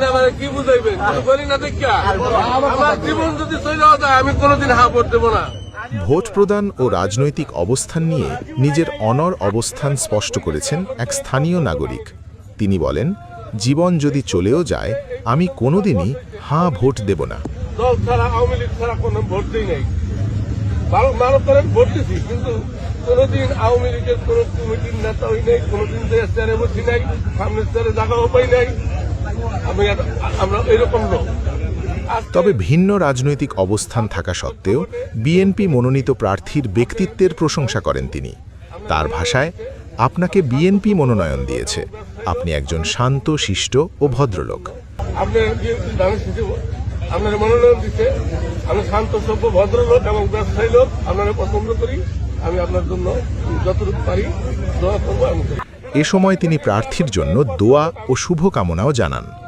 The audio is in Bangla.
আপনি আমার কি বুঝাইবেন? কিছু না দেখা আমার জীবন যদি চলে যায় আমি কোনোদিন হা ভোট দেবো না। ভোট প্রদান ও রাজনৈতিক অবস্থান নিয়ে নিজের অনর অবস্থান স্পষ্ট করেছেন এক স্থানীয় নাগরিক। তিনি বলেন জীবন যদি চলেও যায় আমি কোনোদিনই হাঁ ভোট দেব না। দল ছাড়া আওয়ামী লীগ ছাড়া কোনো ভোট দিই নাই। মানব করেন ভোট দিছি কিন্তু কোনোদিন আওয়ামী লীগের কোনো কমিটির নেতা হই নাই কোনোদিন চেয়ারে বসি নাই সামনের চেয়ারে জায়গাও পাই নাই। আমরা এরকম লোক। তবে ভিন্ন রাজনৈতিক অবস্থান থাকা সত্ত্বেও বিএনপি মনোনীত প্রার্থীর ব্যক্তিত্বের প্রশংসা করেন তিনি। তার ভাষায় আপনাকে বিএনপি মনোনয়ন দিয়েছে। আপনি একজন শান্ত শিষ্ট ও ভদ্রলোক। আপনার মনোনয়ন দিচ্ছে আমি শান্ত সভ্য ভদ্রলোক এবং ব্যবসায়ী লোক আপনারা পছন্দ করি। আমি আপনার জন্য যতটুকু পারি দোয়া করব আমি। এ সময় তিনি প্রার্থীর জন্য দোয়া ও শুভকামনাও জানান।